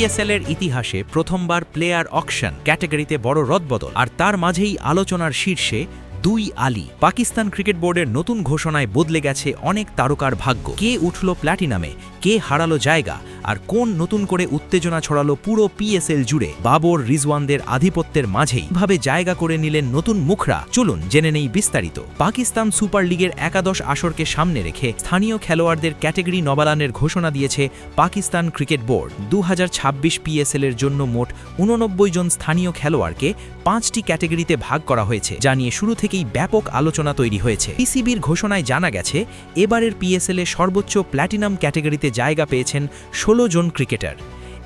PSL এর ইতিহাসে প্রথমবার প্লেয়ার অকশন ক্যাটাগরিতে বড় রদবদল, আর তার মাঝেই আলোচনার শীর্ষে দুই আলী। পাকিস্তান ক্রিকেট বোর্ডের নতুন ঘোষণায় বদলে গেছে অনেক তারকার ভাগ্য। কে উঠল প্ল্যাটিনামে? কে হারালো জায়গা আর কোন নতুন করে উত্তেজনা ছড়ালো পুরো পিএসএল জুড়ে, বাবর রিজওয়ানদের আধিপত্যের মাঝেই। ভাবে জায়গা করে নিলেন নতুন মুখরা। চলুন জেনে নেই বিস্তারিত। পাকিস্তান সুপার লিগের একাদশ আসরকে সামনে রেখে স্থানীয় খেলোয়াড়দের ক্যাটেগরি নবালানের ঘোষণা দিয়েছে পাকিস্তান ক্রিকেট বোর্ড। দু পিএসএল এর জন্য মোট উননব্বই জন স্থানীয় খেলোয়াড়কে পাঁচটি ক্যাটেগরিতে ভাগ করা হয়েছে, যা নিয়ে শুরু থেকেই ব্যাপক আলোচনা তৈরি হয়েছে। পিসিবির ঘোষণায় জানা গেছে, এবারের পিএসএল সর্বোচ্চ প্ল্যাটিনাম ক্যাটেগরিতে জায়গা পেয়েছেন ষোলো জন ক্রিকেটার।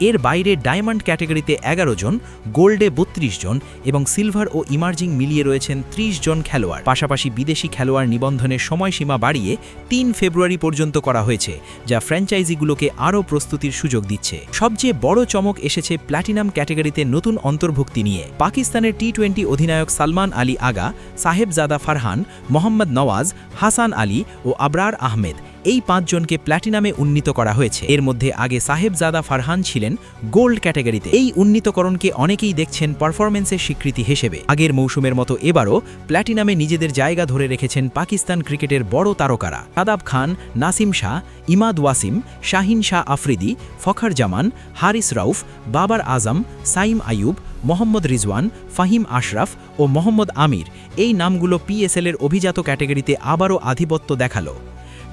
এর বাইরে ডায়মন্ড ক্যাটেগরিতে এগারো জন, গোল্ডে বত্রিশ জন এবং সিলভার ও ইমার্জিং মিলিয়ে রয়েছেন ৩০ জন খেলোয়াড়। পাশাপাশি বিদেশি খেলোয়াড় নিবন্ধনের সময়সীমা বাড়িয়ে তিন ফেব্রুয়ারি পর্যন্ত করা হয়েছে, যা ফ্র্যাঞ্চাইজিগুলোকে আরও প্রস্তুতির সুযোগ দিচ্ছে। সবচেয়ে বড় চমক এসেছে প্ল্যাটিনাম ক্যাটেগরিতে নতুন অন্তর্ভুক্তি নিয়ে। পাকিস্তানের টি টোয়েন্টি অধিনায়ক সালমান আলী আগা, সাহেবজাদা ফারহান, মোহাম্মদ নওয়াজ, হাসান আলী ও আবরার আহমেদ এই পাঁচজনকে প্ল্যাটিনামে উন্নীত করা হয়েছে। এর মধ্যে আগে সাহেবজাদা ফারহান ছিলেন গোল্ড ক্যাটাগরিতে। এই উন্নীতকরণকে অনেকেই দেখছেন পারফরমেন্সের স্বীকৃতি হিসেবে। আগের মৌসুমের মতো এবারও প্ল্যাটিনামে নিজেদের জায়গা ধরে রেখেছেন পাকিস্তান ক্রিকেটের বড় তারকারা। সাদাব খান, নাসিম শাহ, ইমাদ ওয়াসিম, শাহিন শাহ আফ্রিদি, ফখর জামান, হারিস রাউফ, বাবার আজম, সাইম আইয়ুব, মোহাম্মদ রিজওয়ান, ফাহিম আশরাফ ও মোহাম্মদ আমির। এই নামগুলো পিএসএলের অভিজাত ক্যাটাগরিতে আবারও আধিপত্য দেখাল।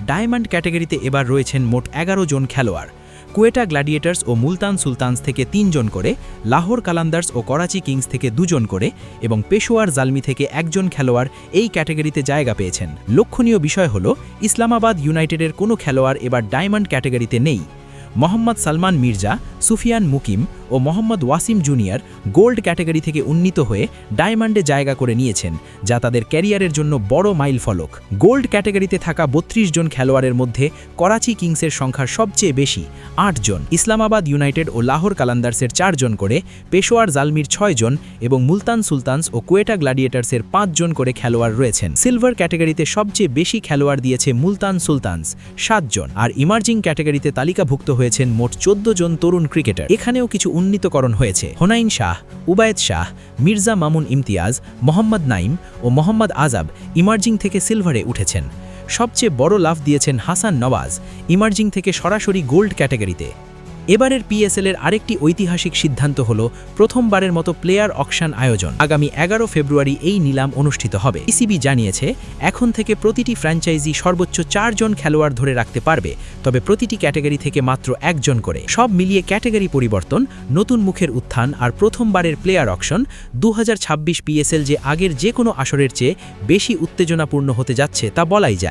ডায়মন্ড ক্যাটাগরিতে এবার রয়েছেন মোট এগারো জন খেলোয়াড়। কুয়েটা গ্ল্যাডিয়েটার্স ও মুলতান সুলতানস থেকে তিনজন করে, লাহোর কালান্দার্স ও করাচি কিংস থেকে দুজন করে এবং পেশোয়ার জালমি থেকে একজন খেলোয়াড় এই ক্যাটাগরিতে জায়গা পেয়েছেন। লক্ষণীয় বিষয় হল, ইসলামাবাদ ইউনাইটেডের কোনো খেলোয়াড় এবার ডায়মন্ড ক্যাটাগরিতে নেই। মোহাম্মদ সালমান মির্জা, সুফিয়ান মুকিম ও Mohammad Wasim junior gold category থেকে উন্নীত হয়ে ডায়মন্ডে জায়গা করে নিয়েছেন, যা তাদের ক্যারিয়ারের জন্য বড় মাইল ফলক। গোল্ড ক্যাটাগরিতে থাকা বত্রিশ জন খেলোয়াড়ের মধ্যে করাচি কিংসের সংখ্যা সবচেয়ে বেশি, আট জন। ইসলামাবাদ ইউনাইটেড ও লাহোর কালান্দার্সের চারজন করে, পেশোয়ার জালমির ছয় জন এবং মুলতান সুলতানস ও কোয়েটা গ্ল্যাডিয়েটার্সের পাঁচজন করে খেলোয়াড় রয়েছেন। সিলভার ক্যাটাগরিতে সবচেয়ে বেশি খেলোয়াড় দিয়েছে মুলতান সুলতানস সাতজন আর ইমার্জিং ক্যাটাগরিতে তালিকাভুক্ত হয়েছেন মোট চোদ্দ জন তরুণ ক্রিকেটার। এখানেও কিছু উন্নীতকরণ হয়েছে। হোনাইন শাহ, উবায়েদ শাহ, মির্জা মামুন ইমতিয়াজ, মোহাম্মদ নাইম ও মোহাম্মদ আজাব ইমার্জিং থেকে সিলভারে উঠেছেন। সবচেয়ে বড় লাভ দিয়েছেন হাসান নওয়াজ ইমার্জিং থেকে সরাসরি গোল্ড ক্যাটাগরিতে। এবারের পিএসএল এর আরেকটি ঐতিহাসিক সিদ্ধান্ত হল প্রথমবারের মতো প্লেয়ার অকশন আয়োজন। আগামী এগারো ফেব্রুয়ারি এই নিলাম অনুষ্ঠিত হবে। ইসিবি জানিয়েছে, এখন থেকে প্রতিটি ফ্র্যাঞ্চাইজি সর্বোচ্চ চারজন খেলোয়াড় ধরে রাখতে পারবে, তবে প্রতিটি ক্যাটাগরি থেকে মাত্র একজন করে। সব মিলিয়ে ক্যাটাগরি পরিবর্তন, নতুন মুখের উত্থান আর প্রথমবারের প্লেয়ার অকশন দু হাজার ছাব্বিশ পিএসএল যে আগের যে কোনো আসরের চেয়ে বেশি উত্তেজনাপূর্ণ হতে যাচ্ছে তা বলাই যায়।